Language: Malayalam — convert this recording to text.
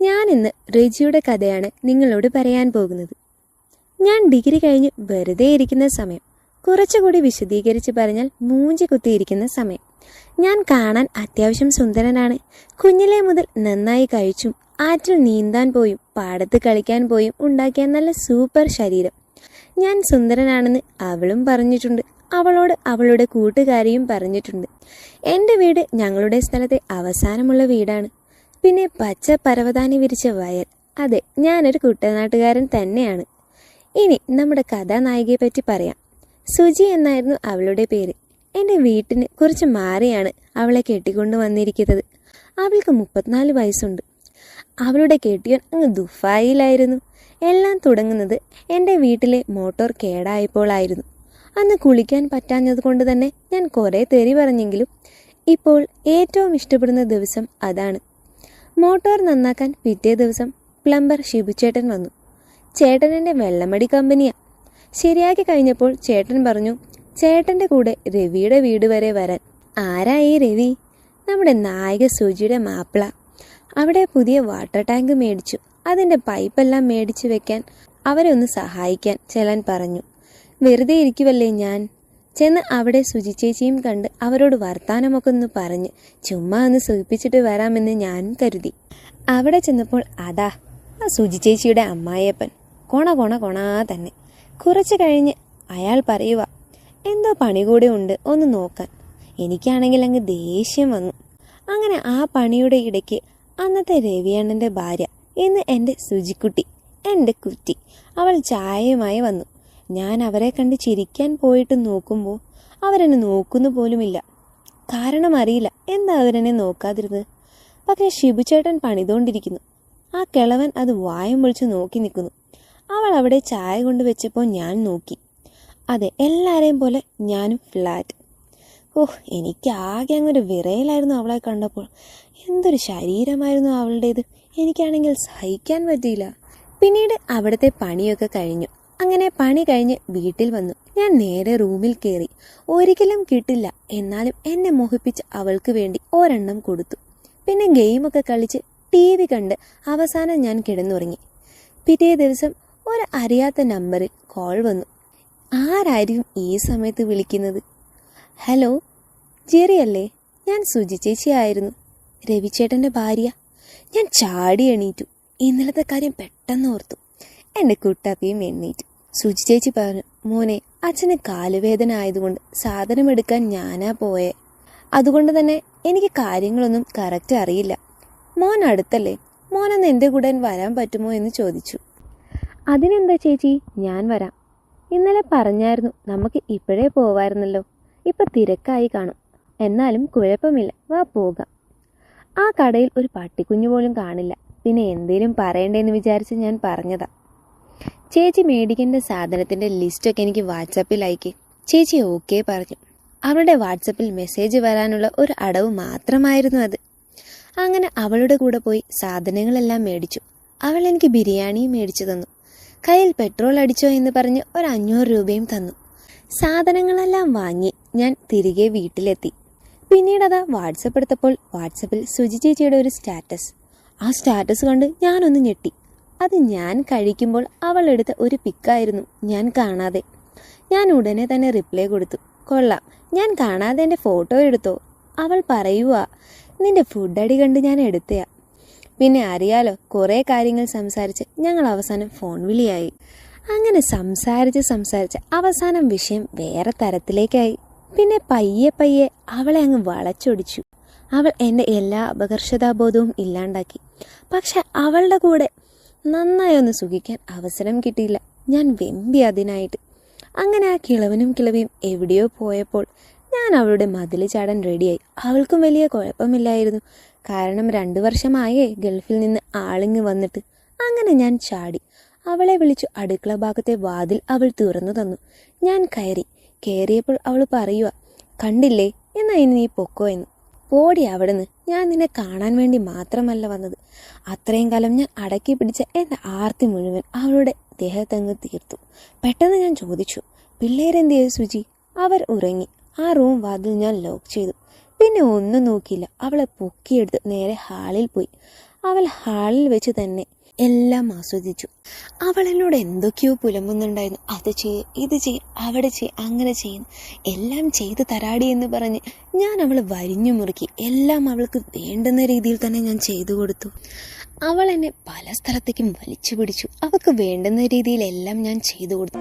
ഞാൻ ഇന്ന് റെജിയുടെ കഥയാണ് നിങ്ങളോട് പറയാൻ പോകുന്നത്. ഞാൻ ഡിഗ്രി കഴിഞ്ഞ് വെറുതെ ഇരിക്കുന്ന സമയം കുറച്ചുകൂടി വിശദീകരിച്ച് പറഞ്ഞാൽ മൂഞ്ചി കുത്തിയിരിക്കുന്ന സമയം. ഞാൻ കാണാൻ അത്യാവശ്യം സുന്ദരനാണ്. കുഞ്ഞിലെ മുതൽ നന്നായി കഴിച്ചും ആറ്റിൽ നീന്താൻ പോയും പാടത്ത് കളിക്കാൻ പോയും ഉണ്ടാക്കിയ നല്ല സൂപ്പർ ശരീരം. ഞാൻ സുന്ദരനാണെന്ന് അവളും പറഞ്ഞിട്ടുണ്ട്. അവളോട് അവളുടെ കൂട്ടുകാരിയും പറഞ്ഞിട്ടുണ്ട്. എന്റെ വീട് ഞങ്ങളുടെ സ്ഥലത്തെ അവസാനമുള്ള വീടാണ്. പിന്നെ പച്ച പരവതാനി വിരിച്ച വയൽ. അതെ ഞാനൊരു കുട്ടനാട്ടുകാരൻ തന്നെയാണ്. ഇനി നമ്മുടെ കഥാനായികയെ പറ്റി പറയാം. സുജി എന്നായിരുന്നു അവളുടെ പേര്. എന്റെ വീട്ടിന് കുറച്ച് മാറിയാണ് അവളെ കെട്ടിക്കൊണ്ടു വന്നിരിക്കുന്നത്. അവൾക്ക് മുപ്പത്തിനാല് വയസ്സുണ്ട്. അവളുടെ കെട്ടിയൻ അങ്ങ് ദുഫായിലായിരുന്നു. എല്ലാം തുടങ്ങുന്നത് എന്റെ വീട്ടിലെ മോട്ടോർ കേടായപ്പോളായിരുന്നു. അന്ന് കുളിക്കാൻ പറ്റാഞ്ഞത് കൊണ്ട് തന്നെ ഞാൻ കുറേ തെറി പറഞ്ഞെങ്കിലും ഇപ്പോൾ ഏറ്റവും ഇഷ്ടപ്പെടുന്ന ദിവസം അതാണ്. മോട്ടോർ നന്നാക്കാൻ പിറ്റേ ദിവസം പ്ലംബർ ഷിബുചേട്ടൻ വന്നു. ചേട്ടനെന്റെ വെള്ളമടി കമ്പനിയാ. ശരിയാക്കി കഴിഞ്ഞപ്പോൾ ചേട്ടൻ പറഞ്ഞു ചേട്ടന്റെ കൂടെ രവിയുടെ വീട് വരെ വരാൻ. ആരാ ഈ രവി? നമ്മുടെ നായിക സുജിയുടെ മാപ്പിള. അവിടെ പുതിയ വാട്ടർ ടാങ്ക് മേടിച്ചു. അതിന്റെ പൈപ്പെല്ലാം മേടിച്ചു വെക്കാൻ അവരെ ഒന്ന് സഹായിക്കാൻ ചെലൻ പറഞ്ഞു. വെറുതെ ഇരിക്കുവല്ലേ ഞാൻ? ചെന്ന് അവിടെ സുജി ചേച്ചിയും കണ്ട് അവരോട് വർത്താനമൊക്കെ ഒന്ന് പറഞ്ഞ് ചുമ്മാ ഒന്ന് സൂചിപ്പിച്ചിട്ട് വരാമെന്ന് ഞാൻ കരുതി. അവിടെ ചെന്നപ്പോൾ അതാ ആ സുജി ചേച്ചിയുടെ അമ്മായിയപ്പൻ. കൊണ കൊണ കൊണാ തന്നെ. കുറച്ച് കഴിഞ്ഞ് അയാൾ പറയുക എന്തോ പണി കൂടെ ഉണ്ട് ഒന്ന് നോക്കാൻ. എനിക്കാണെങ്കിൽ അങ്ങ് ദേഷ്യം വന്നു. അങ്ങനെ ആ പണിയുടെ ഇടയ്ക്ക് അന്നത്തെ രവിയണ്ണന്റെ ഭാര്യ ഇന്ന് എന്റെ സുജിക്കുട്ടി എന്റെ കുറ്റി അവൾ ചായയുമായി വന്നു. ഞാൻ അവരെ കണ്ട് ചിരിക്കാൻ പോയിട്ട് നോക്കുമ്പോൾ അവരെന്നെ നോക്കുന്നു പോലുമില്ല. കാരണം അറിയില്ല. എന്താ അവരെന്നെ നോക്കാതിരുന്നത്? പക്ഷേ ശിബുചേട്ടൻ പണിതുകൊണ്ടിരിക്കുന്നു ആ കിളവൻ അത് വായം പൊളിച്ച് നോക്കി നിൽക്കുന്നു. അവൾ അവിടെ ചായ കൊണ്ട് വെച്ചപ്പോൾ ഞാൻ നോക്കി. അതെ എല്ലാവരെയും പോലെ ഞാനും ഫ്ലാറ്റ്. ഓഹ് എനിക്ക് ആകെ അങ്ങൊരു വിറയിലായിരുന്നു അവളെ കണ്ടപ്പോൾ. എന്തൊരു ശരീരമായിരുന്നു അവളുടേത്. എനിക്കാണെങ്കിൽ സഹിക്കാൻ പറ്റിയില്ല. പിന്നീട് അവിടുത്തെ പണിയൊക്കെ കഴിഞ്ഞു. അങ്ങനെ പണി കഴിഞ്ഞ് വീട്ടിൽ വന്നു. ഞാൻ നേരെ റൂമിൽ കയറി ഒരിക്കലും കിട്ടില്ല. എന്നാലും എന്നെ മോഹിപ്പിച്ച് അവൾക്ക് വേണ്ടി ഒരെണ്ണം കൊടുത്തു. പിന്നെ ഗെയിമൊക്കെ കളിച്ച് ടി വി കണ്ട് അവസാനം ഞാൻ കിടന്നുറങ്ങി. പിറ്റേ ദിവസം ഒരു അറിയാത്ത നമ്പറിൽ കോൾ വന്നു. ആരായിരിക്കും ഈ സമയത്ത് വിളിക്കുന്നത്? ഹലോ ജെറി അല്ലേ? ഞാൻ സുജി ചേച്ചിയായിരുന്നു രവിചേട്ടന്റെ ഭാര്യ. ഞാൻ ചാടി എണീറ്റു. ഇന്നലത്തെ കാര്യം പെട്ടെന്ന് ഓർത്തു. എന്റെ കുട്ടാപ്പിയും എണ്ണീറ്റു. സുജി ചേച്ചി പറഞ്ഞു മോനെ അച്ഛന് കാലുവേദന ആയതുകൊണ്ട് സാധനം എടുക്കാൻ ഞാനാ പോയെ. അതുകൊണ്ട് തന്നെ എനിക്ക് കാര്യങ്ങളൊന്നും കറക്റ്റ് അറിയില്ല. മോൻ അടുത്തല്ലേ? മോനൊന്ന് എന്റെ കൂടെ വരാൻ പറ്റുമോ എന്ന് ചോദിച്ചു. അതിനെന്താ ചേച്ചി? ഞാൻ വരാം. ഇന്നലെ പറഞ്ഞായിരുന്നു നമുക്ക് ഇപ്പോഴേ പോവായിരുന്നല്ലോ. ഇപ്പം തിരക്കായി കാണും. എന്നാലും കുഴപ്പമില്ല വാ പോകാം. ആ കടയിൽ ഒരു പട്ടിക്കുഞ്ഞു പോലും കാണില്ല. പിന്നെ എന്തേലും പറയണ്ടേന്ന് വിചാരിച്ച് ഞാൻ പറഞ്ഞതാ. ചേച്ചി മേടിക്കേണ്ട സാധനത്തിന്റെ ലിസ്റ്റൊക്കെ എനിക്ക് വാട്സപ്പിൽ അയക്കി. ചേച്ചി ഓക്കെ പറഞ്ഞു. അവളുടെ വാട്സപ്പിൽ മെസ്സേജ് വരാനുള്ള ഒരു അടവ് മാത്രമായിരുന്നു അത്. അങ്ങനെ അവളുടെ കൂടെ പോയി സാധനങ്ങളെല്ലാം മേടിച്ചു. അവൾ എനിക്ക് ബിരിയാണിയും മേടിച്ചു തന്നു. കയ്യിൽ പെട്രോൾ അടിച്ചോ എന്ന് പറഞ്ഞ് ഒരു അഞ്ഞൂറ് രൂപയും തന്നു. സാധനങ്ങളെല്ലാം വാങ്ങി ഞാൻ തിരികെ വീട്ടിലെത്തി. പിന്നീട് അതാ വാട്സപ്പ് എടുത്തപ്പോൾ വാട്സപ്പിൽ സുജി ചേച്ചിയുടെ ഒരു സ്റ്റാറ്റസ് ആ സ്റ്റാറ്റസ് കണ്ട് ഞാനൊന്ന് ഞെട്ടി. അത് ഞാൻ കഴിക്കുമ്പോൾ അവൾ എടുത്ത ഒരു പിക്കായിരുന്നു. ഞാൻ കാണാതെ. ഞാൻ ഉടനെ തന്നെ റിപ്ലൈ കൊടുത്തു. കൊള്ളാം. ഞാൻ കാണാതെ എന്റെ ഫോട്ടോ എടുത്തോ? അവൾ പറയുക നിന്റെ ഫുഡ് അടി കണ്ട് ഞാൻ എടുത്തയാ. പിന്നെ അറിയാലോ കുറേ കാര്യങ്ങൾ സംസാരിച്ച് ഞങ്ങൾ അവസാനം ഫോൺ വിളിയായി. അങ്ങനെ സംസാരിച്ച് സംസാരിച്ച് അവസാനം വിഷയം വേറെ തരത്തിലേക്കായി. പിന്നെ പയ്യെ പയ്യെ അവളെ അങ്ങ് വളച്ചൊടിച്ചു. അവൾ എന്റെ എല്ലാ അപകർഷതാബോധവും ഇല്ലാണ്ടാക്കി. പക്ഷെ അവളുടെ കൂടെ നന്നായി ഒന്ന് സുഖിക്കാൻ അവസരം കിട്ടിയില്ല. ഞാൻ വെമ്പി അതിനായിട്ട്. അങ്ങനെ ആ കിളവനും കിളവിയും എവിടെയോ പോയപ്പോൾ ഞാൻ അവളുടെ മതിൽ ചാടാൻ റെഡിയായി. അവൾക്കും വലിയ കുഴപ്പമില്ലായിരുന്നു. കാരണം രണ്ടു വർഷമായേ ഗൾഫിൽ നിന്ന് ആളിങ്ങ് വന്നിട്ട്. അങ്ങനെ ഞാൻ ചാടി. അവളെ വിളിച്ചു അടുക്കള ഭാഗത്തെ വാതിൽ അവൾ തുറന്നു തന്നു. ഞാൻ കയറി. കയറിയപ്പോൾ അവൾ പറയുക കണ്ടില്ലേ? എന്നാ ഇനി നീ പൊക്കോ എന്ന്. പോടി അവിടുന്ന് ഞാൻ നിന്നെ കാണാൻ വേണ്ടി മാത്രമല്ല വന്നത്. അത്രയും കാലം ഞാൻ അടക്കി പിടിച്ച എന്റെ ആർത്തി മുഴുവൻ അവളുടെ ദേഹത്തങ്ങ് തീർത്തു. പെട്ടെന്ന് ഞാൻ ചോദിച്ചു പിള്ളേരെന്ത് ചെയ്തു സുജി അവർ ഉറങ്ങി. ആ റൂം വാതിൽ ഞാൻ ലോക്ക് ചെയ്തു. പിന്നെ ഒന്നും നോക്കിയില്ല. അവളെ പൊക്കിയെടുത്ത് നേരെ ഹാളിൽ പോയി. അവൾ ഹാളിൽ വെച്ച് തന്നെ എല്ലാം ആസ്വദിച്ചു. അവൾ എന്നോട് എന്തൊക്കെയോ പുലമ്പുന്നുണ്ടായിരുന്നു. അത് ചെയ്യ് ഇത് ചെയ്യ് അവിടെ ചെയ്യ് അങ്ങനെ ചെയ്യുന്നു എല്ലാം ചെയ്ത് തരാടി എന്ന് പറഞ്ഞ് ഞാൻ അവൾ വരിഞ്ഞു മുറുക്കി. എല്ലാം അവൾക്ക് വേണ്ടുന്ന രീതിയിൽ തന്നെ ഞാൻ ചെയ്തു കൊടുത്തു. അവൾ എന്നെ പല സ്ഥലത്തേക്കും വലിച്ചു പിടിച്ചു. അവൾക്ക് വേണ്ടുന്ന രീതിയിലെല്ലാം ഞാൻ ചെയ്തു കൊടുത്തു.